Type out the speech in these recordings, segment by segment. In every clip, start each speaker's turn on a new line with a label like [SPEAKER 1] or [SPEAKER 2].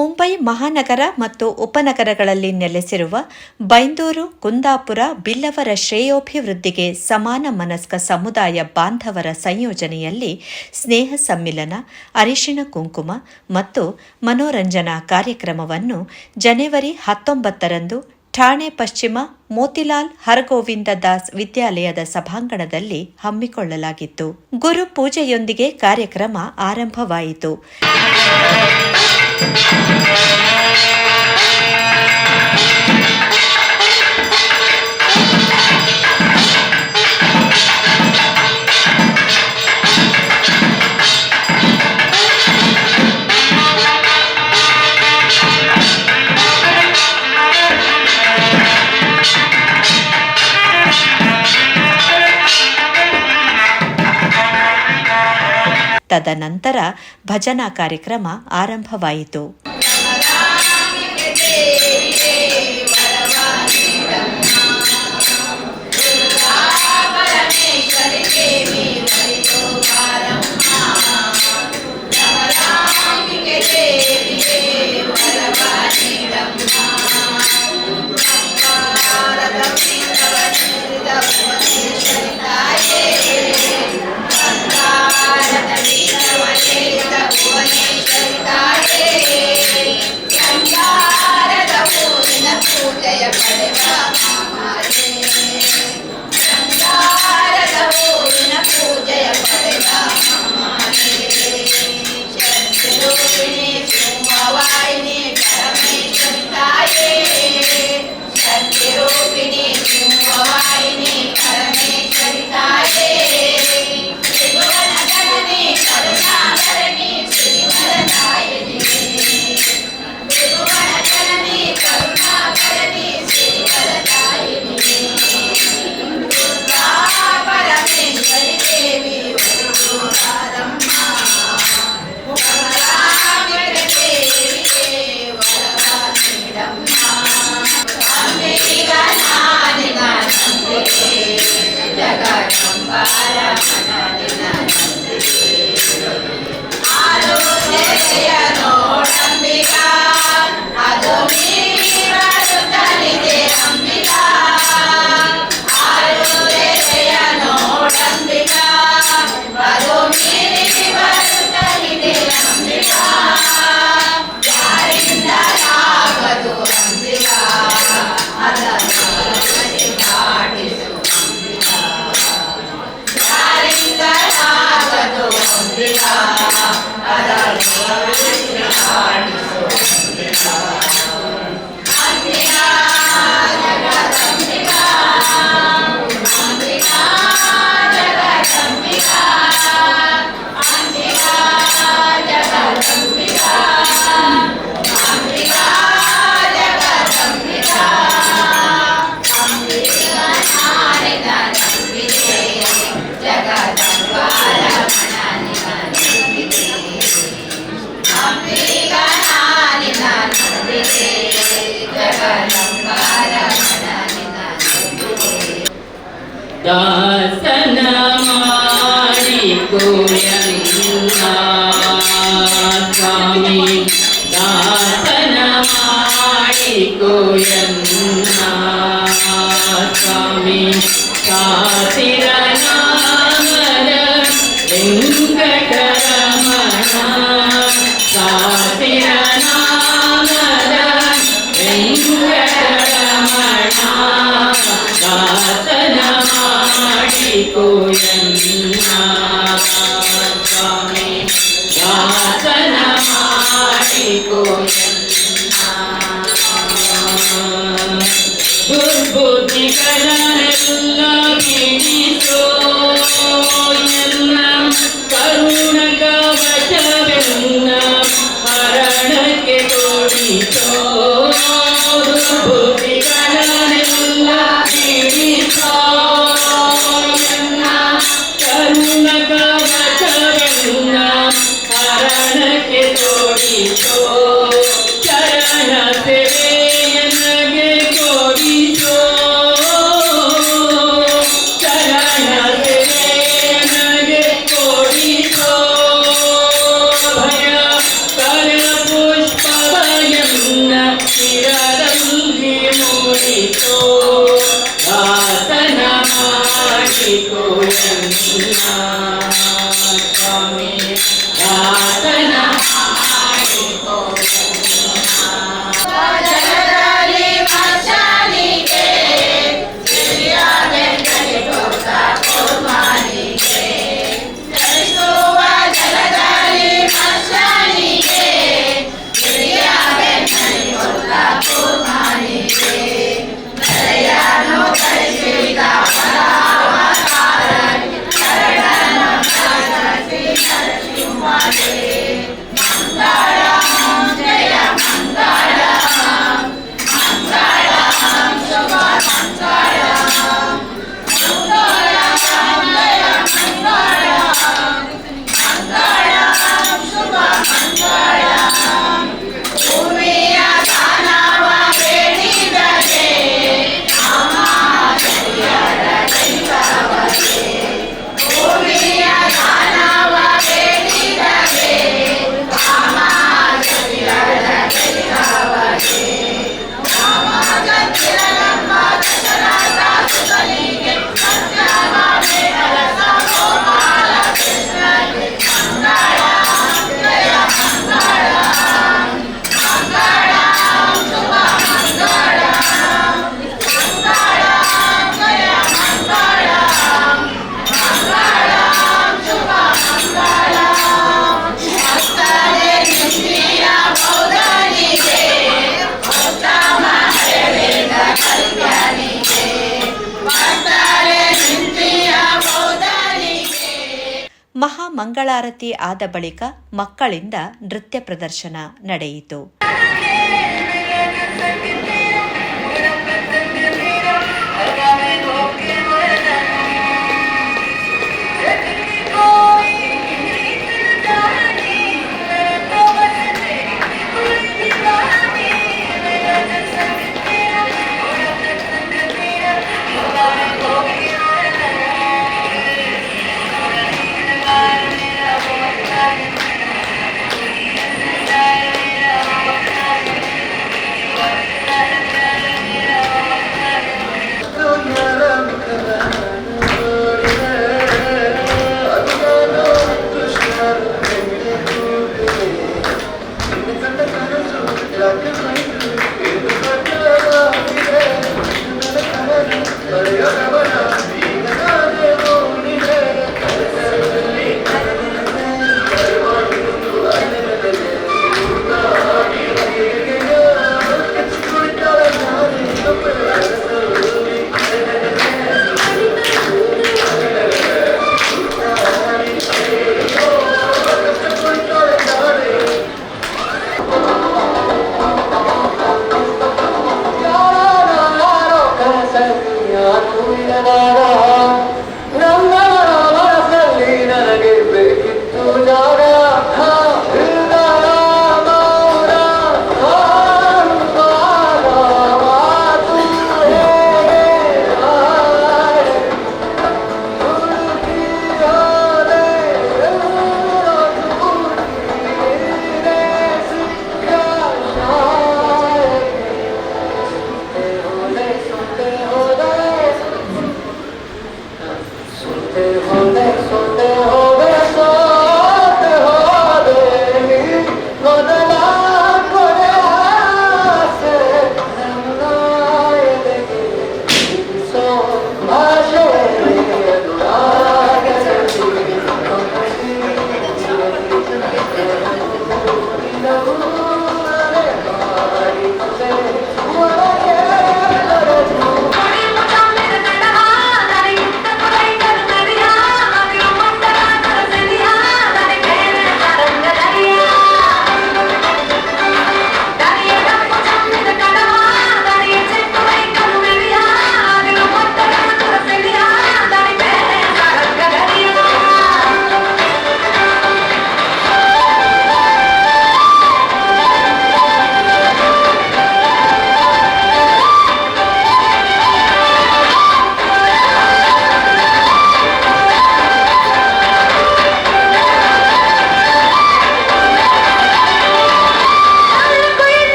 [SPEAKER 1] ಮುಂಬೈ ಮಹಾನಗರ ಮತ್ತು ಉಪನಗರಗಳಲ್ಲಿ ನೆಲೆಸಿರುವ ಬೈಂದೂರು, ಕುಂದಾಪುರ, ಬಿಲ್ಲವರ ಶ್ರೇಯೋಭಿವೃದ್ಧಿಗೆ ಸಮಾನ ಮನಸ್ಕ ಸಮುದಾಯ ಬಾಂಧವರ ಸಂಯೋಜನೆಯಲ್ಲಿ ಸ್ನೇಹ ಸಮ್ಮಿಲನ, ಅರಿಶಿಣ ಕುಂಕುಮ ಮತ್ತು ಮನೋರಂಜನಾ ಕಾರ್ಯಕ್ರಮವನ್ನು ಜನವರಿ ಹತ್ತೊಂಬತ್ತರಂದು ಠಾಣೆ ಪಶ್ಚಿಮ ಮೋತಿಲಾಲ್ ಹರಗೋವಿಂದ ದಾಸ್ ವಿದ್ಯಾಲಯದ ಸಭಾಂಗಣದಲ್ಲಿ ಹಮ್ಮಿಕೊಳ್ಳಲಾಗಿತ್ತು. ಗುರು ಪೂಜೆಯೊಂದಿಗೆ ಕಾರ್ಯಕ್ರಮ ಆರಂಭವಾಯಿತು. Thank you. ತದನಂತರ ಭಜನಾ ಕಾರ್ಯಕ್ರಮ ಆರಂಭವಾಯಿತು. Amen. Da now. Oh, yeah.
[SPEAKER 2] ಮಹಾಮಂಗಳಾರತಿ ಆದ ಬಳಿಕ ಮಕ್ಕಳಿಂದ ನೃತ್ಯ ಪ್ರದರ್ಶನ ನಡೆಯಿತು.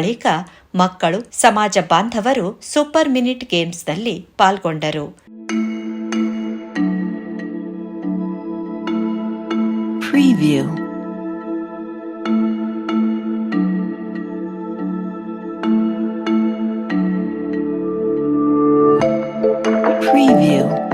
[SPEAKER 3] ಬಳಿಕ ಮಕ್ಕಳು ಸಮಾಜ ಬಾಂಧವರು ಸೂಪರ್ ಮಿನಿಟ್ ಗೇಮ್ಸ್ನಲ್ಲಿ ಪಾಲ್ಗೊಂಡರು
[SPEAKER 4] Preview. Preview.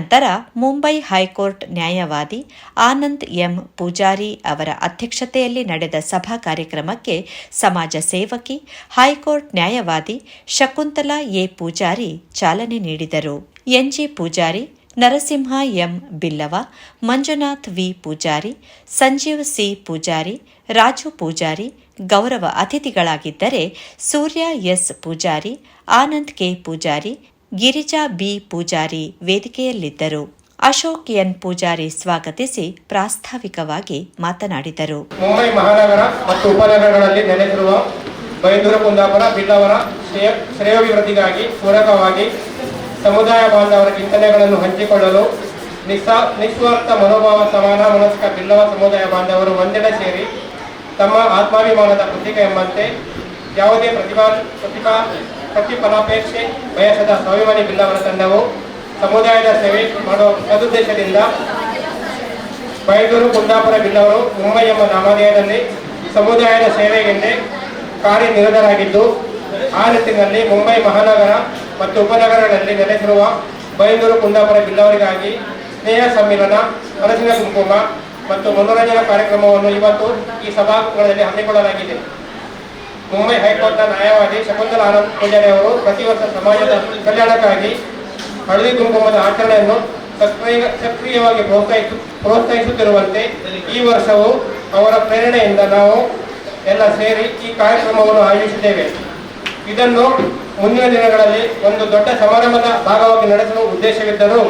[SPEAKER 3] ನಂತರ ಮುಂಬೈ ಹೈಕೋರ್ಟ್ ನ್ಯಾಯವಾದಿ ಆನಂದ್ ಎಂ ಪೂಜಾರಿ ಅವರ ಅಧ್ಯಕ್ಷತೆಯಲ್ಲಿ ನಡೆದ ಸಭಾ ಕಾರ್ಯಕ್ರಮಕ್ಕೆ ಸಮಾಜ ಸೇವಕಿ, ಹೈಕೋರ್ಟ್ ನ್ಯಾಯವಾದಿ ಶಕುಂತಲಾ ಎ ಪೂಜಾರಿ ಚಾಲನೆ ನೀಡಿದರು. N G Pujari, Narasimha M Billava, Manjunath V Pujari, Sanjeev C Pujari, Raju Pujari, ಗೌರವ ಅತಿಥಿಗಳಾಗಿದ್ದರೆ Surya S Pujari, Anand K Pujari Girija B Pujari ವೇದಿಕೆಯಲ್ಲಿದ್ದರು. Ashok N Pujari ಸ್ವಾಗತಿಸಿ ಪ್ರಾಸ್ತಾವಿಕವಾಗಿ ಮಾತನಾಡಿದರು.
[SPEAKER 5] ಮುಂಬೈ ಮಹಾನಗರ ಮತ್ತು ಉಪನಗರಗಳಲ್ಲಿ ನೆಲೆಸಿರುವ ಬೈಂದೂರ ಕುಂದಾಪುರ, ಬಿಲ್ಲವರ ಶ್ರೇಯ ಶ್ರೇಯೋಭಿವೃದ್ಧಿಗಾಗಿ ಪೂರಕವಾಗಿ ಸಮುದಾಯ ಬಾಂಧವರ ಚಿಂತನೆಗಳನ್ನು ಹಂಚಿಕೊಳ್ಳಲು ನಿಸ್ವಾರ್ಥ ಮನೋಭಾವ, ಸಮಾನ ಮನಸ್ಕ ಬಿಲ್ಲವ ಸಮುದಾಯ ಬಾಂಧವರು ಒಂದೆಡೆ ಸೇರಿ ತಮ್ಮ ಆತ್ಮಾಭಿಮಾನದ ಪ್ರತೀಕ ಎಂಬಂತೆ ಯಾವುದೇ ಪ್ರತಿಭಾ ಪ್ರತಿಭಾ ಪ್ರತಿಫಲಾಪೇಕ್ಷೆ ಬಯಸದ ಸ್ವಾಭಿಮಾನಿ ಬಿಲ್ಲವರ ತಂಡವು ಸಮುದಾಯದ ಸೇವೆ ಮಾಡುವ ಸದುದ್ದೇಶದಿಂದ ಬೈದೂರು ಕುಂದಾಪುರ ಬಿಲ್ಲವರು ಮುಂಬೈ ಎಂಬ ನಾಮಧೇಯದಲ್ಲಿ ಸಮುದಾಯದ ಸೇವೆಗೆಂದೇ ಕಾರ್ಯನಿರತರಾಗಿದ್ದು, ಆ ನಿಟ್ಟಿನಲ್ಲಿ ಮುಂಬೈ ಮಹಾನಗರ ಮತ್ತು ಉಪನಗರಗಳಲ್ಲಿ ನೆಲೆಸಿರುವ ಬೈಂದೂರು ಕುಂದಾಪುರ ಬಿಲ್ಲವರಿಗಾಗಿ ಸ್ನೇಹ ಸಮ್ಮಿಲನ ಮನಸ್ಸಿನ ಕುಂಕುಮ ಮತ್ತು ಮನೋರಂಜನಾ ಕಾರ್ಯಕ್ರಮವನ್ನು ಇವತ್ತು ಈ ಸಭಾಂಗಣದಲ್ಲಿ ಹಮ್ಮಿಕೊಳ್ಳಲಾಗಿದೆ. ಮುಂಬೈ ಹೈಕೋರ್ಟ್ನ ನ್ಯಾಯವಾದಿ ಶಕುಂತಲ ಆನಂದ್ ಪೂಜಾರಿ ಅವರು ಪ್ರತಿ ವರ್ಷ ಸಮಾಜದ ಕಲ್ಯಾಣಕ್ಕಾಗಿ ಹಳದಿ ಕುಂಕುಮದ ಆಚರಣೆಯನ್ನು ಸಕ್ರಿಯ, ಸಕ್ರಿಯವಾಗಿ ಪ್ರೋತ್ಸಾಹಿಸು, ಪ್ರೋತ್ಸಾಹಿಸುತ್ತಿರುವಂತೆ ಈ ವರ್ಷವೂ ಅವರ ಪ್ರೇರಣೆಯಿಂದ ನಾವು ಎಲ್ಲ ಸೇರಿ ಈ ಕಾರ್ಯಕ್ರಮವನ್ನು ಆಯೋಜಿಸಿದ್ದೇವೆ ಇದನ್ನು ಮುಂದಿನ ದಿನಗಳಲ್ಲಿ ಒಂದು ದೊಡ್ಡ ಸಮಾರಂಭದ ಭಾಗವಾಗಿ ನಡೆಸಲು ಉದ್ದೇಶವಿದ್ದರೂ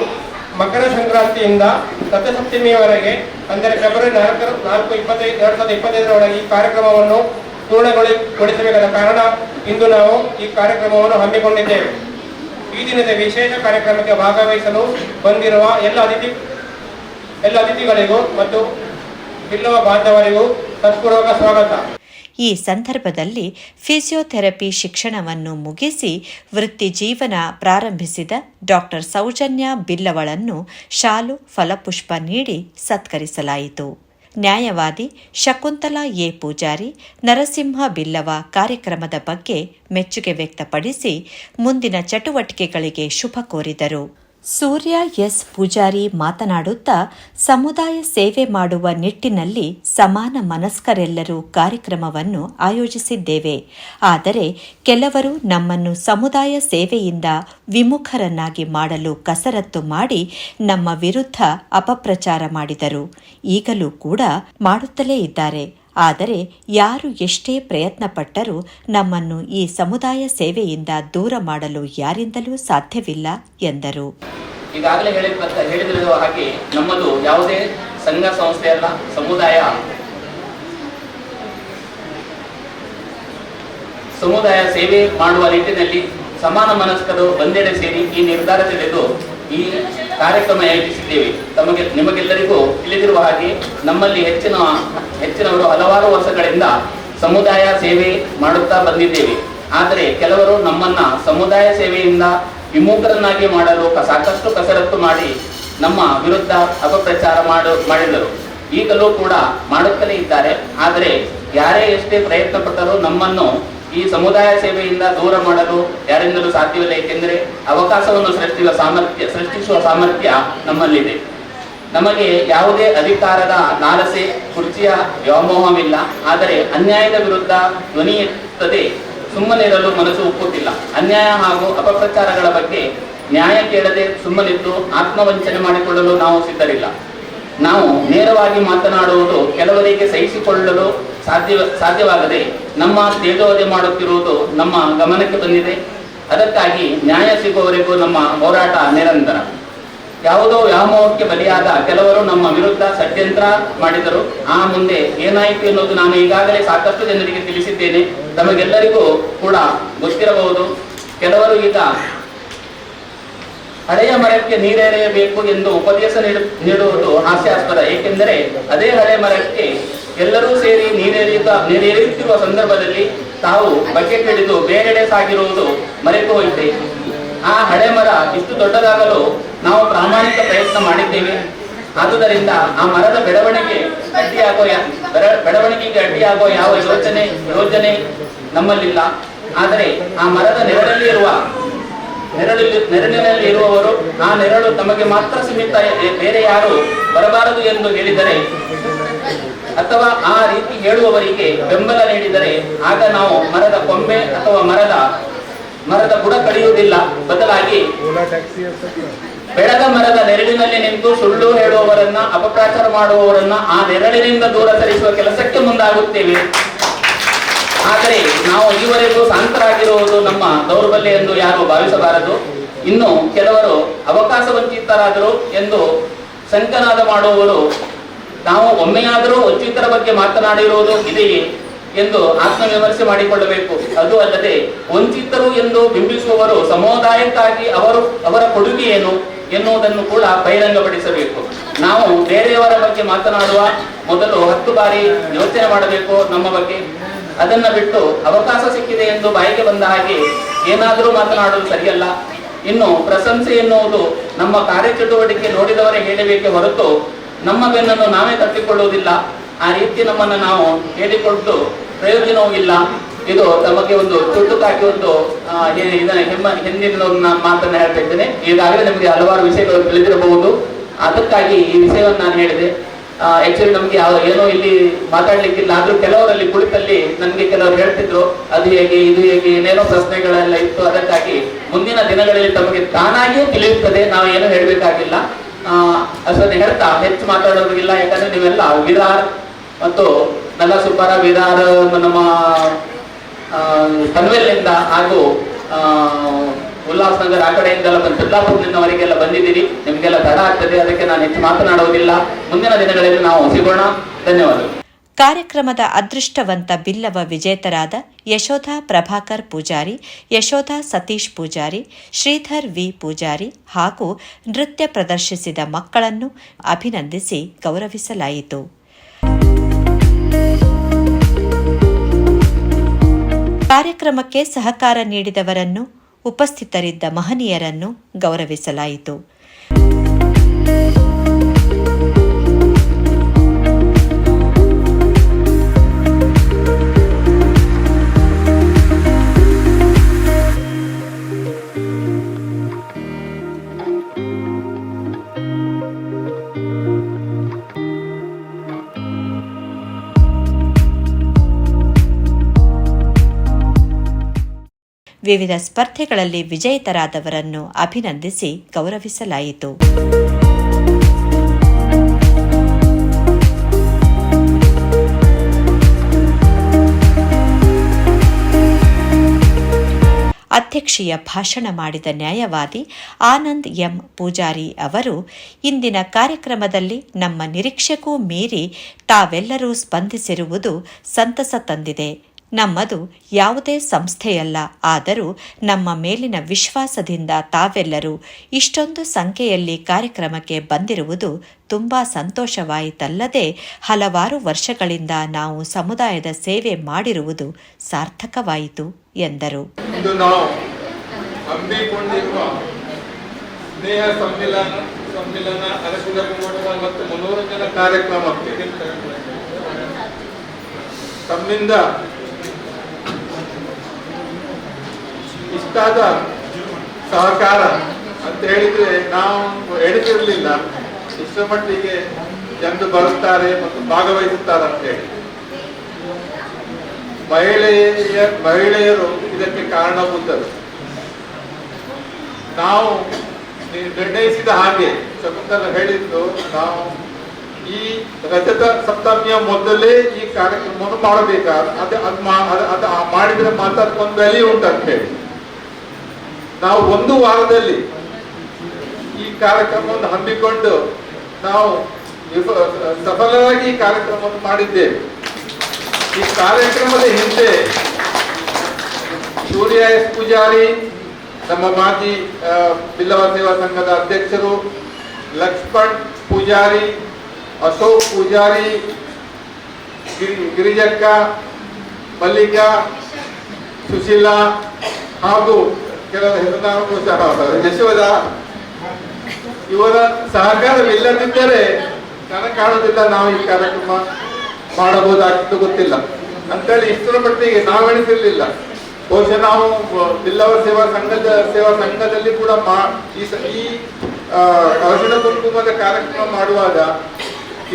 [SPEAKER 5] ಮಕರ ಸಂಕ್ರಾಂತಿಯಿಂದ ರಥಸಪ್ತಮಿಯವರೆಗೆ, ಅಂದರೆ ಫೆಬ್ರವರಿ ನಾಲ್ಕು ನಾಲ್ಕು ಇಪ್ಪತ್ತೈದು ಎರಡು ಸಾವಿರದ ಇಪ್ಪತ್ತೈದರೊಳಗೆ ಈ ಕಾರ್ಯಕ್ರಮವನ್ನು ಪೂರ್ಣಗೊಳಿಗೊಳಿಸಬೇಕಾದ ಕಾರಣ ಇಂದು ನಾವು ಈ ಕಾರ್ಯಕ್ರಮವನ್ನು ಹಮ್ಮಿಕೊಂಡಿದ್ದೇವೆ. ಈ ದಿನದ ವಿಶೇಷ ಕಾರ್ಯಕ್ರಮಕ್ಕೆ ಭಾಗವಹಿಸಲು ಬಂದಿರುವ ಎಲ್ಲ ಅತಿಥಿ, ಎಲ್ಲ ಅತಿಥಿಗಳಿಗೂ ಮತ್ತು ಇಲ್ಲವ ಬಾಂಧವರಿಗೂ ಸತ್ಪೂರ್ವಕ ಸ್ವಾಗತ.
[SPEAKER 3] ಈ ಸಂದರ್ಭದಲ್ಲಿ ಫಿಸಿಯೋಥೆರಪಿ ಶಿಕ್ಷಣವನ್ನು ಮುಗಿಸಿ ವೃತ್ತಿ ಜೀವನ ಪ್ರಾರಂಭಿಸಿದ ಡಾಕ್ಟರ್ ಸೌಜನ್ಯ ಬಿಲ್ಲವಳನ್ನು ಶಾಲು, ಫಲಪುಷ್ಪ ನೀಡಿ ಸತ್ಕರಿಸಲಾಯಿತು. ನ್ಯಾಯವಾದಿ ಶಕುಂತಲಾ ಎ ಪೂಜಾರಿ ನರಸಿಂಹ ಬಿಲ್ಲವ ಕಾರ್ಯಕ್ರಮದ ಬಗ್ಗೆ ಮೆಚ್ಚುಗೆ ವ್ಯಕ್ತಪಡಿಸಿ ಮುಂದಿನ ಚಟುವಟಿಕೆಗಳಿಗೆ ಶುಭ ಕೋರಿದರು. ಸೂರ್ಯ ಎಸ್ ಪೂಜಾರಿ ಮಾತನಾಡುತ್ತಾ, ಸಮುದಾಯ ಸೇವೆ ಮಾಡುವ ನಿಟ್ಟಿನಲ್ಲಿ ಸಮಾನ ಮನಸ್ಕರೆಲ್ಲರೂ ಕಾರ್ಯಕ್ರಮವನ್ನು ಆಯೋಜಿಸಿದ್ದೇವೆ. ಆದರೆ ಕೆಲವರು ನಮ್ಮನ್ನು ಸಮುದಾಯ ಸೇವೆಯಿಂದ ವಿಮುಖರನ್ನಾಗಿ ಮಾಡಲು ಕಸರತ್ತು ಮಾಡಿ ನಮ್ಮ ವಿರುದ್ಧ ಅಪಪ್ರಚಾರ ಮಾಡಿದರು. ಈಗಲೂ ಕೂಡ ಮಾಡುತ್ತಲೇ ಇದ್ದಾರೆ. ಆದರೆ ಯಾರು ಎಷ್ಟೇ ಪ್ರಯತ್ನ ಪಟ್ಟರೂ ನಮ್ಮನ್ನು ಈ ಸಮುದಾಯ ಸೇವೆಯಿಂದ ದೂರ ಮಾಡಲು ಯಾರಿಂದಲೂ ಸಾಧ್ಯವಿಲ್ಲ ಎಂದರು.
[SPEAKER 6] ಈಗಾಗಲೇ ಹೇಳಿದ ಹೇಳಿದಿರುವ ಹಾಗೆ ನಮ್ಮದು ಯಾವುದೇ ಸಂಘ, ಸಂಸ್ಥೆ ಅಲ್ಲ, ಸಮುದಾಯ ಸಮುದಾಯ ಸೇವೆ ಮಾಡುವ ನಿಟ್ಟಿನಲ್ಲಿ ಸಮಾನ ಮನಸ್ಕರು ಒಂದೆಡೆ ಸೇರಿ ಈ ನಿರ್ಧಾರ ತಿಳಿದು ಈ ಕಾರ್ಯಕ್ರಮ ಆಯೋಜಿಸಿದ್ದೇವೆ ತಮಗೆ, ನಿಮಗೆಲ್ಲರಿಗೂ ತಿಳಿದಿರುವ ಹಾಗೆ ನಮ್ಮಲ್ಲಿ ಹೆಚ್ಚಿನ, ಹೆಚ್ಚಿನವರು ಹಲವಾರು ವರ್ಷಗಳಿಂದ ಸಮುದಾಯ ಸೇವೆ ಮಾಡುತ್ತಾ ಬಂದಿದ್ದೇವೆ. ಆದರೆ ಕೆಲವರು ನಮ್ಮನ್ನ ಸಮುದಾಯ ಸೇವೆಯಿಂದ ವಿಮುಖರನ್ನಾಗಿ ಮಾಡಲು ಸಾಕಷ್ಟು ಕಸರತ್ತು ಮಾಡಿ ನಮ್ಮ ವಿರುದ್ಧ ಅಪಪ್ರಚಾರ ಮಾಡು, ಮಾಡಿದರು. ಈಗಲೂ ಕೂಡ ಮಾಡುತ್ತಲೇ ಇದ್ದಾರೆ. ಆದರೆ ಯಾರೇ ಎಷ್ಟೇ ಪ್ರಯತ್ನ ಪಟ್ಟರೂ ನಮ್ಮನ್ನು ಈ ಸಮುದಾಯ ಸೇವೆಯಿಂದ ದೂರ ಮಾಡಲು ಯಾರಿಂದಲೂ ಸಾಧ್ಯವಿಲ್ಲ, ಏಕೆಂದರೆ ಅವಕಾಶವನ್ನು ಸೃಷ್ಟಿಸುವ ಸಾಮರ್ಥ್ಯ ಸೃಷ್ಟಿಸುವ ಸಾಮರ್ಥ್ಯ ನಮ್ಮಲ್ಲಿದೆ. ನಮಗೆ ಯಾವುದೇ ಅಧಿಕಾರದ ಲಾಲಸೆ ಕುರ್ಚಿಯ ವ್ಯಾಮೋಹವಿಲ್ಲ. ಆದರೆ ಅನ್ಯಾಯದ ವಿರುದ್ಧ ಧ್ವನಿ ಎತ್ತದೆ ಸುಮ್ಮನಿರಲು ಮನಸ್ಸು ಒಪ್ಪುತ್ತಿಲ್ಲ. ಅನ್ಯಾಯ ಹಾಗೂ ಅಪಪ್ರಚಾರಗಳ ಬಗ್ಗೆ ನ್ಯಾಯ ಕೇಳದೆ ಸುಮ್ಮನಿದ್ದು ಆತ್ಮವಂಚನೆ ಮಾಡಿಕೊಳ್ಳಲು ನಾವು ಸಿದ್ಧರಿಲ್ಲ. ನಾವು ನೇರವಾಗಿ ಮಾತನಾಡುವುದು ಕೆಲವರಿಗೆ ಸಹಿಸಿಕೊಳ್ಳಲು ಸಾಧ್ಯ, ಸಾಧ್ಯವಾಗದೆ ನಮ್ಮ ತೇಜೋವಧೆ ಮಾಡುತ್ತಿರುವುದು ನಮ್ಮ ಗಮನಕ್ಕೆ ಬಂದಿದೆ. ಅದಕ್ಕಾಗಿ ನ್ಯಾಯ ಸಿಗುವವರೆಗೂ ನಮ್ಮ ಹೋರಾಟ ನಿರಂತರ. ಯಾವುದೋ ವ್ಯಾಮೋಹಕ್ಕೆ ಬಲಿಯಾದ ಕೆಲವರು ನಮ್ಮ ವಿರುದ್ಧ ಷಡ್ಯಂತ್ರ ಮಾಡಿದರು. ಆ ಮುಂದೆ ಏನಾಯಿತು ಎನ್ನುವುದು ನಾನು ಈಗಾಗಲೇ ಸಾಕಷ್ಟು ಜನರಿಗೆ ತಿಳಿಸಿದ್ದೇನೆ. ತಮಗೆಲ್ಲರಿಗೂ ಕೂಡ ಗೊತ್ತಿರಬಹುದು. ಕೆಲವರು ಈಗ ಹಳೆಯ ಮರಕ್ಕೆ ನೀರೆರೆಯಬೇಕು ಎಂದು ಉಪದೇಶ ನೀಡು, ನೀಡುವುದು ಹಾಸ್ಯಾಸ್ಪದ. ಏಕೆಂದರೆ ಅದೇ ಹಳೆ ಮರಕ್ಕೆ ಎಲ್ಲರೂ ಸೇರಿ ನೀರೆರೆಯುತ್ತಾ, ನೀರೆರೆಯುತ್ತಿರುವ ಸಂದರ್ಭದಲ್ಲಿ ತಾವು ಬಗ್ಗೆ ಹಿಡಿದು ಬೇರೆಡೆ ಸಾಗಿರುವುದು ಮರೆತು ಆ ಹಳೆ ಮರ ಇಷ್ಟು ದೊಡ್ಡದಾಗಲು ನಾವು ಪ್ರಾಮಾಣಿಕ ಪ್ರಯತ್ನ ಮಾಡಿದ್ದೇವೆ. ಆದುದರಿಂದ ಆ ಮರದ ಬೆಳವಣಿಗೆ ಅಡ್ಡಿಯಾಗೋ ಬೆಳವಣಿಗೆಗೆ ಅಡ್ಡಿಯಾಗುವ ಯಾವ ಯೋಚನೆ, ಯೋಜನೆ ನಮ್ಮಲ್ಲಿಲ್ಲ. ಆದರೆ ಆ ಮರದ ನೆರಳಲ್ಲಿ ಇರುವ ನೆರಳಲ್ಲಿ ನೆರಳಿನಲ್ಲಿ ಇರುವವರು, ಆ ನೆರಳು ತಮಗೆ ಮಾತ್ರ ಸೀಮಿತ ಬೇರೆ ಯಾರು ಬರಬಾರದು ಎಂದು ಹೇಳಿದರೆ, ಅಥವಾ ಆ ರೀತಿ ಹೇಳುವವರಿಗೆ ಬೆಂಬಲ ನೀಡಿದರೆ, ಆಗ ನಾವು ಮರದ ಕೊಂಬೆ ಅಥವಾ ಮರದ ಮರದ ಬುಡ ಕಡಿಯುವುದಿಲ್ಲ. ಬದಲಾಗಿ ಬೆಳೆದ ಮರದ ನೆರಳಿನಲ್ಲಿ ನಿಂತು ಸುಳ್ಳು ಹೇಳುವವರನ್ನ, ಅಪಪ್ರಚಾರ ಮಾಡುವವರನ್ನ, ಆ ನೆರಳಿನಿಂದ ದೂರ ಸರಿಸುವ ಕೆಲಸಕ್ಕೆ ಮುಂದಾಗುತ್ತೇವೆ. ಆದರೆ ನಾವು ಈವರೆಗೂ ಶಾಂತರಾಗಿರುವುದು ನಮ್ಮ ದೌರ್ಬಲ್ಯ ಎಂದು ಯಾರು ಭಾವಿಸಬಾರದು. ಇನ್ನು ಕೆಲವರು ಅವಕಾಶ ವಂಚಿತರಾದರು ಎಂದು ಸಂಕನಾದ ಮಾಡುವವರು, ನಾವು ಒಮ್ಮೆಯಾದರೂ ವಂಚಿತರ ಬಗ್ಗೆ ಮಾತನಾಡಿರುವುದು ಇದೆಯೇ ಎಂದು ಆತ್ಮವಿಮರ್ಶೆ ಮಾಡಿಕೊಳ್ಳಬೇಕು. ಅದು ಅಲ್ಲದೆ ವಂಚಿತರು ಎಂದು ಬಿಂಬಿಸುವವರು ಸಮುದಾಯಕ್ಕಾಗಿ ಅವರು, ಅವರ ಕೊಡುಗೆ ಏನು ಎನ್ನುವುದನ್ನು ಕೂಡ ಬಹಿರಂಗಪಡಿಸಬೇಕು. ನಾವು ಬೇರೆಯವರ ಬಗ್ಗೆ ಮಾತನಾಡುವ ಮೊದಲು ಹತ್ತು ಬಾರಿ ಯೋಚನೆ ಮಾಡಬೇಕು ನಮ್ಮ ಬಗ್ಗೆ. ಅದನ್ನ ಬಿಟ್ಟು ಅವಕಾಶ ಸಿಕ್ಕಿದೆ ಎಂದು ಬಾಯಿಗೆ ಬಂದ ಹಾಗೆ ಏನಾದರೂ ಮಾತನಾಡುವುದು ಸರಿಯಲ್ಲ. ಇನ್ನು ಪ್ರಶಂಸೆ ಎನ್ನುವುದು ನಮ್ಮ ಕಾರ್ಯಚಟುವಟಿಕೆ ನೋಡಿದವರೇ ಹೇಳಬೇಕೆ ಹೊರತು ನಮ್ಮ ಬೆನ್ನನ್ನು ನಾವೇ ತಟ್ಟಿಕೊಳ್ಳುವುದಿಲ್ಲ ಆ ರೀತಿ ನಮ್ಮನ್ನು ನಾವು ಹೇಳಿಕೊಂಡು ಪ್ರಯೋಜನವೂ ಇಲ್ಲ. ಇದು ತಮಗೆ ಒಂದು ಚುಟುಕಾಗಿ ಒಂದು ಹೆಮ್ಮ ಹಿಂದಿನ ಮಾತನ್ನು ಹೇಳ್ತಿದ್ದೇನೆ ಈಗಾಗಲೇ ನಿಮಗೆ ಹಲವಾರು ವಿಷಯಗಳು ತಿಳಿದಿರಬಹುದು. ಅದಕ್ಕಾಗಿ ಈ ವಿಷಯವನ್ನು ನಾನು ಹೇಳಿದೆ. ಆಕ್ಚುಲಿ ನಮ್ಗೆ ಏನೋ ಇಲ್ಲಿ ಮಾತಾಡ್ಲಿಕ್ಕಿಲ್ಲ. ಆದ್ರೂ ಕೆಲವರಲ್ಲಿ ಕುಳಿತಲ್ಲಿ ನನ್ಗೆ ಕೆಲವರು ಹೇಳ್ತಿದ್ರು ಅದು ಹೇಗೆ ಇದು ಹೇಗೆ ಏನೇನೋ ಪ್ರಶ್ನೆಗಳೆಲ್ಲ ಇತ್ತು. ಅದಕ್ಕಾಗಿ ಮುಂದಿನ ದಿನಗಳಲ್ಲಿ ತಮಗೆ ತಾನಾಗಿಯೇ ತಿಳಿಯುತ್ತದೆ. ನಾವು ಏನು ಹೇಳಬೇಕಾಗಿಲ್ಲ. ಅಷ್ಟೊಂದು ಹೇಳ್ತಾ ಹೆಚ್ಚು ಮಾತಾಡೋದಿಲ್ಲ ಯಾಕಂದ್ರೆ ನೀವೆಲ್ಲ ವಿರಾರ್ ಮತ್ತು ನಲ್ಲ ಸುಬ್ಬಾರ ವಿರಾರ್ ನಮ್ಮ ಆ, ಹಾಗೂ ಉಲ್ಲಾಸನಗರ್ ಆ ಕಡೆಯಿಂದೆಲ್ಲ ಬಂದು ಸಿದ್ದಾಪುರದಿಂದವರೆಗೆಲ್ಲ ಬಂದಿದ್ದೀರಿ. ನಿಮಗೆಲ್ಲ ತಡ ಆಗ್ತದೆ. ಅದಕ್ಕೆ ನಾನು ಹೆಚ್ಚು ಮಾತನಾಡುವುದಿಲ್ಲ. ಮುಂದಿನ ದಿನಗಳಲ್ಲಿ ನಾವು ಸಿಗೋಣ ಧನ್ಯವಾದಗಳು.
[SPEAKER 3] ಕಾರ್ಯಕ್ರಮದ ಅದೃಷ್ಟವಂತ ಬಿಲ್ಲವ ವಿಜೇತರಾದ ಯಶೋಧ ಪ್ರಭಾಕರ್ ಪೂಜಾರಿ, ಯಶೋಧ ಸತೀಶ್ ಪೂಜಾರಿ, ಶ್ರೀಧರ್ ವಿ ಪೂಜಾರಿ ಹಾಗೂ ನೃತ್ಯ ಪ್ರದರ್ಶಿಸಿದ ಮಕ್ಕಳನ್ನು ಅಭಿನಂದಿಸಿ ಗೌರವಿಸಲಾಯಿತು. ಕಾರ್ಯಕ್ರಮಕ್ಕೆ ಸಹಕಾರ ನೀಡಿದವರನ್ನು ಉಪಸ್ಥಿತರಿದ್ದ ಮಹನೀಯರನ್ನು ಗೌರವಿಸಲಾಯಿತು. ವಿವಿಧ ಸ್ಪರ್ಧೆಗಳಲ್ಲಿ ವಿಜೇತರಾದವರನ್ನು ಅಭಿನಂದಿಸಿ ಗೌರವಿಸಲಾಯಿತು. ಅಧ್ಯಕ್ಷೀಯ ಭಾಷಣ ಮಾಡಿದ ನ್ಯಾಯವಾದಿ ಆನಂದ್ ಎಂ ಪೂಜಾರಿ ಅವರು, ಇಂದಿನ ಕಾರ್ಯಕ್ರಮದಲ್ಲಿ ನಮ್ಮ ನಿರೀಕ್ಷೆಗೂ ಮೀರಿ ತಾವೆಲ್ಲರೂ ಸ್ಪಂದಿಸಿರುವುದು ಸಂತಸ ತಂದಿದೆ. ನಮ್ಮದು ಯಾವುದೇ ಸಂಸ್ಥೆಯಲ್ಲ. ಆದರೂ ನಮ್ಮ ಮೇಲಿನ ವಿಶ್ವಾಸದಿಂದ ತಾವೆಲ್ಲರೂ ಇಷ್ಟೊಂದು ಸಂಖ್ಯೆಯಲ್ಲಿ ಕಾರ್ಯಕ್ರಮಕ್ಕೆ ಬಂದಿರುವುದು ತುಂಬಾ ಸಂತೋಷವಾಯಿತಲ್ಲದೆ ಹಲವಾರು ವರ್ಷಗಳಿಂದ ನಾವು ಸಮುದಾಯದ ಸೇವೆ ಮಾಡಿರುವುದು ಸಾರ್ಥಕವಾಯಿತು ಎಂದರು.
[SPEAKER 7] ಮತ್ತು ಮನೋರಂಜನಾ ಕಾರ್ಯಕ್ರಮಕ್ಕೆ ತಮ್ಮಿಂದ ಇಷ್ಟಾದ ಸಹಕಾರ ಅಂತ ಹೇಳಿದ್ರೆ ನಾವು ಎಣಿಸಿರಲಿಲ್ಲ. ಇಷ್ಟರ ಮಟ್ಟಿಗೆ ಜನರು ಬರುತ್ತಾರೆ ಮತ್ತು ಭಾಗವಹಿಸುತ್ತಾರೆ ಅಂತ ಹೇಳಿ. ಮಹಿಳೆಯ, ಮಹಿಳೆಯರು ಇದಕ್ಕೆ ಕಾರಣಭೂತರು ನಾವು ನಿರ್ಣಯಿಸಿದ ಹಾಗೆ ಶಕುಂತಲ ಹೇಳಿದ್ದು, ನಾವು ಈ ರಜತ ಸಪ್ತಮಿಯ ಮೊದಲೇ ಈ ಕಾರ್ಯಕ್ರಮವನ್ನು ಮಾಡಬೇಕಾದ್ರೆ ಅದ ಅದ್ ಮಾಡಿದ್ರೆ ಮಾತ್ರ ಒಂದು ಉಂಟು ಅಂತ ಹೇಳಿ. ನಾವು ಒಂದು ವಾರದಲ್ಲಿ ಈ ಕಾರ್ಯಕ್ರಮವನ್ನು ಹಮ್ಮಿಕೊಂಡು ನಾವು ಸಫಲವಾಗಿ ಈ ಕಾರ್ಯಕ್ರಮವನ್ನು ಮಾಡಿದ್ದೇವೆ. ಈ ಕಾರ್ಯಕ್ರಮದ ಹಿಂದೆ ಸೂರ್ಯ ಎಸ್ ಪೂಜಾರಿ, ನಮ್ಮ ಮಾಜಿ ಬಿಲ್ಲವ ಸೇವಾ ಸಂಘದ ಅಧ್ಯಕ್ಷರು, ಲಕ್ಷ್ಮಣ್ ಪೂಜಾರಿ, ಅಶೋಕ್ ಪೂಜಾರಿ, ಗಿರಿ, ಗಿರಿಜಕ್ಕ, ಮಲ್ಲಿಕಾ, ಸುಶೀಲಾ ಹಾಗೂ ಕೆಲವು ಹೆಸರುನಾಮಗಳು ಸಹ ಯಶೋಧ ಇವರ ಸಹಕಾರವಿಲ್ಲದಿದ್ದರೆ ನನಗೆ ಕಾಣುವುದಿಲ್ಲ. ನಾವು ಈ ಕಾರ್ಯಕ್ರಮ ಮಾಡಬಹುದಾಗಿತ್ತು ಗೊತ್ತಿಲ್ಲ. ಅಂತೇಳಿ ಇಷ್ಟರ ಮಟ್ಟಿಗೆ ನಾವೆಣಿಸಿರ್ಲಿಲ್ಲ ಬಹುಶಃ ನಾವು ಬಿಲ್ಲವರ ಸೇವಾ ಸಂಘದ, ಸೇವಾ ಸಂಘದಲ್ಲಿ ಕೂಡ ಮಾ, ಈ ಅರಿಶಿಣ ಕುಂಕುಮದ ಕಾರ್ಯಕ್ರಮ ಮಾಡುವಾಗ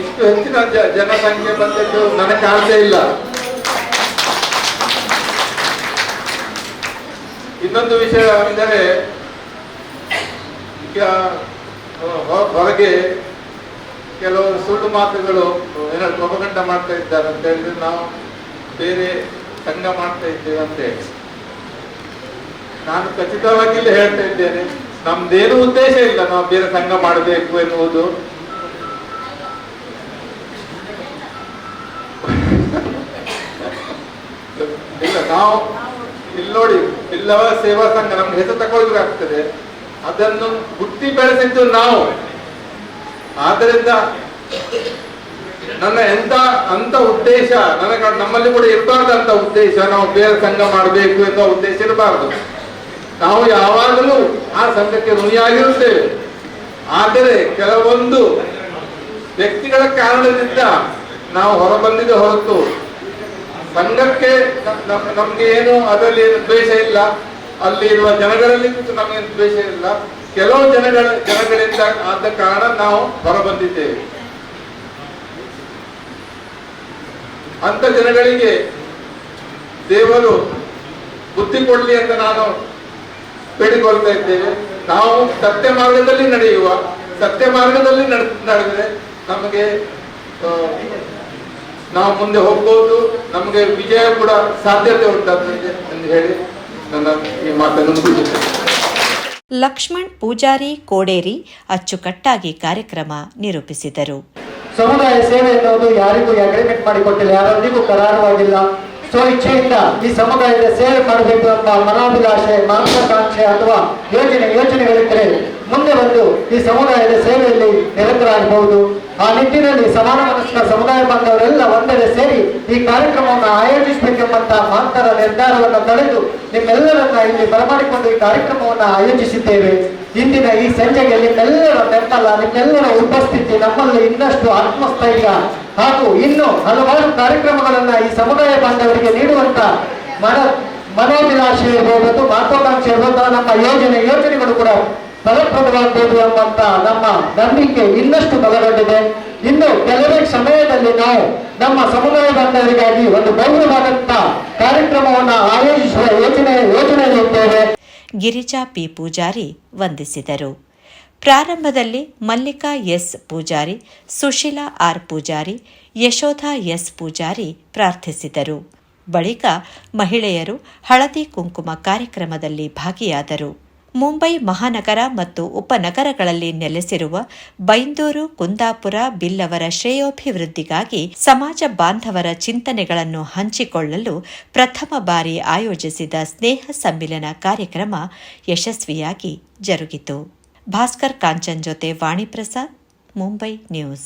[SPEAKER 7] ಇಷ್ಟು ಹೆಚ್ಚಿನ ಜನಸಂಖ್ಯೆ ಬಂದದ್ದು ನನಗೆ ಕಾಣ್ತಾ ಇಲ್ಲ. ಇನ್ನೊಂದು ವಿಷಯ ಅಂದರೆ ಈಗ ಹೊರಗೆ ಕೆಲವು ಸುಳ್ಳು ಮಾತುಗಳು, ಏನಾದ್ರು ಕೋಪಗಂಡ ಮಾಡ್ತಾ ಇದ್ದಾರೆ ಅಂತ ಹೇಳಿದ್ರೆ ನಾವು ಬೇರೆ ಸಂಘ ಮಾಡ್ತಾ ಇದ್ದೇವೆ ಅಂತ ಹೇಳಿ. ನಾನು ಖಚಿತವಾಗಿ ಇಲ್ಲಿ ಹೇಳ್ತಾ ಇದ್ದೇನೆ, ನಮ್ದೇನು ಉದ್ದೇಶ ಇಲ್ಲ ನಾವು ಬೇರೆ ಸಂಘ ಮಾಡಬೇಕು ಎನ್ನುವುದು. ಇಲ್ಲ, ನಾವು, ಇಲ್ಲಿ ನೋಡಿ ಬಿಲ್ಲವ ಸೇವಾ ಸಂಘ, ನಮ್ಗೆ ಹೆಸರು ತಗೊಳ್ಬೇಕಾಗ್ತದೆ. ಅದನ್ನು ಹುಟ್ಟಿ ಬೆಳೆಸಿದ್ದು ನಾವು. ಆದ್ದರಿಂದ ನನ್ನ ಎಂತ ಅಂತ ಉದ್ದೇಶ, ನನಗೆ ನಮ್ಮಲ್ಲಿ ಕೂಡ ಇರಬಾರ್ದಂತ ಉದ್ದೇಶ ನಾವು ಬೇರೆ ಸಂಘ ಮಾಡಬೇಕು ಅಂತ ಉದ್ದೇಶ ಇರಬಾರ್ದು. ನಾವು ಯಾವಾಗಲೂ ಆ ಸಂಘಕ್ಕೆ ಋಣಿಯಾಗಿರುತ್ತೇವೆ. ಆದರೆ ಕೆಲವೊಂದು ವ್ಯಕ್ತಿಗಳ ಕಾರಣದಿಂದ ನಾವು ಹೊರಬಂದಿದೆ ಹೊರತು ಸಂಘಕ್ಕೆ ನಮ್ಗೆ ಏನು ಅದರಲ್ಲಿ ಏನು ದ್ವೇಷ ಇಲ್ಲ. ಅಲ್ಲಿ ಇರುವ ಜನಗಳಲ್ಲಿ ನಮಗೆ ದ್ವೇಷ ಇಲ್ಲ. ಕೆಲವು ಜನಗಳ ಜನಗಳಿಂದ ಆದ ಕಾರಣ ನಾವು ಹೊರಬಂದಿದ್ದೇವೆ. ಅಂತ ಜನಗಳಿಗೆ ದೇವರು ಬುದ್ಧಿ ಕೊಡ್ಲಿ ಅಂತ ನಾನು ಬೇಡಿಕೊಳ್ತಾ ಇದ್ದೇವೆ ನಾವು ಸತ್ಯ ಮಾರ್ಗದಲ್ಲಿ ನಡೆಯುವ ಸತ್ಯ ಮಾರ್ಗದಲ್ಲಿ ನಡೆ ನಡೆದಿದೆ ನಮಗೆ ನಾವು ಮುಂದೆ ಹೋಗ್ಬೋದು. ನಮಗೆ ವಿಜಯ ಕೂಡ ಸಾಧ್ಯತೆ ಉಂಟಾಗ್ತದೆ ಎಂದು ಹೇಳಿ ನನ್ನ ಈ ಮಾತನ್ನು ಮುಗಿಸುತ್ತೇನೆ.
[SPEAKER 3] ಲಕ್ಷ್ಮಣ್ ಪೂಜಾರಿ ಕೋಡೇರಿ ಅಚ್ಚುಕಟ್ಟಾಗಿ ಕಾರ್ಯಕ್ರಮ ನಿರೂಪಿಸಿದರು.
[SPEAKER 8] ಸಮುದಾಯ ಸೇವೆ ಎನ್ನುವುದು ಯಾರಿಗೂ ಅಗ್ರಿಮೆಂಟ್ ಮಾಡಿಕೊಟ್ಟಿಲ್ಲ. ಯಾರೊಂದಿಗೂ ಕರಾರವಾಗಿಲ್ಲ. ಸೊ ಇಚ್ಛೆಯಿಂದ ಈ ಸಮುದಾಯದ ಸೇವೆ ಮಾಡಬೇಕು ಅಂತ ಮನಾಭಿಲಾಷೆ ಮಹತ್ವಾಕಾಂಕ್ಷೆ ಅಥವಾ ಯೋಜನೆ ಯೋಜನೆಗಳಿದ್ದರೆ ಮುಂದೆ ಬಂದು ಈ ಸಮುದಾಯದ ಸೇವೆಯಲ್ಲಿ ನಿರತರಾಗಬಹುದು. ಆ ನಿಟ್ಟಿನಲ್ಲಿ ಸಮಾನ ಮನಸ್ಕ ಸಮುದಾಯ ಬಾಂಧವರೆಲ್ಲ ಒಂದೆಡೆ ಸೇರಿ ಈ ಕಾರ್ಯಕ್ರಮವನ್ನು ಆಯೋಜಿಸಬೇಕೆಂಬಂತಹ ಮಹತ್ತರ ನಿರ್ಧಾರವನ್ನು ತಳೆದು ನಿಮ್ಮೆಲ್ಲರನ್ನ ಇಲ್ಲಿ ಬರಮಾಡಿಕೊಂಡು ಈ ಕಾರ್ಯಕ್ರಮವನ್ನು ಆಯೋಜಿಸಿದ್ದೇವೆ. ಇಂದಿನ ಈ ಸಂಜೆಗೆ ನಿಮ್ಮೆಲ್ಲರ ಬೆಂಬಲ, ನಿಮ್ಮೆಲ್ಲರ ಉಪಸ್ಥಿತಿ ನಮ್ಮಲ್ಲಿ ಇನ್ನಷ್ಟು ಆತ್ಮಸ್ಥೈರ್ಯ ಹಾಗೂ ಇನ್ನು ಹಲವಾರು ಕಾರ್ಯಕ್ರಮಗಳನ್ನ ಈ ಸಮುದಾಯ ಬಾಂಧವರಿಗೆ ನೀಡುವಂತ ಮನ ಮನೋಭಿಲಾಷೆ ಇರ್ಬೋದು, ಮಹತ್ವಾಕಾಂಕ್ಷೆ ನಮ್ಮ ಯೋಜನೆ ಯೋಜನೆಗಳು ಕೂಡ ಫಲಪ್ರದವಾಗಬಹುದು ಎಂಬಂತ ನಮ್ಮ ನಂಬಿಕೆ ಇನ್ನಷ್ಟು ಬಲಗೊಂಡಿದೆ. ಇನ್ನು ಕೆಲವೇ ಸಮಯದಲ್ಲಿ ನಾವು ನಮ್ಮ ಸಮುದಾಯ ಬಾಂಧವರಿಗಾಗಿ ಒಂದು ಭವ್ಯವಾದಂತ ಕಾರ್ಯಕ್ರಮವನ್ನ ಆಯೋಜಿಸುವ ಯೋಜನೆ ಯೋಜನೆಯಲ್ಲಿದ್ದೇವೆ
[SPEAKER 3] ಗಿರಿಜಾ ಪಿ ಪೂಜಾರಿ ವಂದಿಸಿದರು. ಪ್ರಾರಂಭದಲ್ಲಿ Mallika S Pujari, Sushila R Pujari, Yashoda S Pujari ಪ್ರಾರ್ಥಿಸಿದರು. ಬಳಿಕ ಮಹಿಳೆಯರು ಹಳದಿ ಕುಂಕುಮ ಕಾರ್ಯಕ್ರಮದಲ್ಲಿ ಭಾಗಿಯಾದರು. ಮುಂಬೈ ಮಹಾನಗರ ಮತ್ತು ಉಪನಗರಗಳಲ್ಲಿ ನೆಲೆಸಿರುವ ಬೈಂದೂರು, ಕುಂದಾಪುರ, ಬಿಲ್ಲವರ ಶ್ರೇಯೋಭಿವೃದ್ಧಿಗಾಗಿ ಸಮಾಜ ಬಾಂಧವರ ಚಿಂತನೆಗಳನ್ನು ಹಂಚಿಕೊಳ್ಳಲು ಪ್ರಥಮ ಬಾರಿ ಆಯೋಜಿಸಿದ ಸ್ನೇಹ ಸಮ್ಮಿಲನ ಕಾರ್ಯಕ್ರಮ ಯಶಸ್ವಿಯಾಗಿ ಜರುಗಿತು. ಭಾಸ್ಕರ್ ಕಾಂಚನ್ ಜೊತೆ ವಾಣಿಪ್ರಸಾದ್ ಮುಂಬೈ ನ್ಯೂಸ್.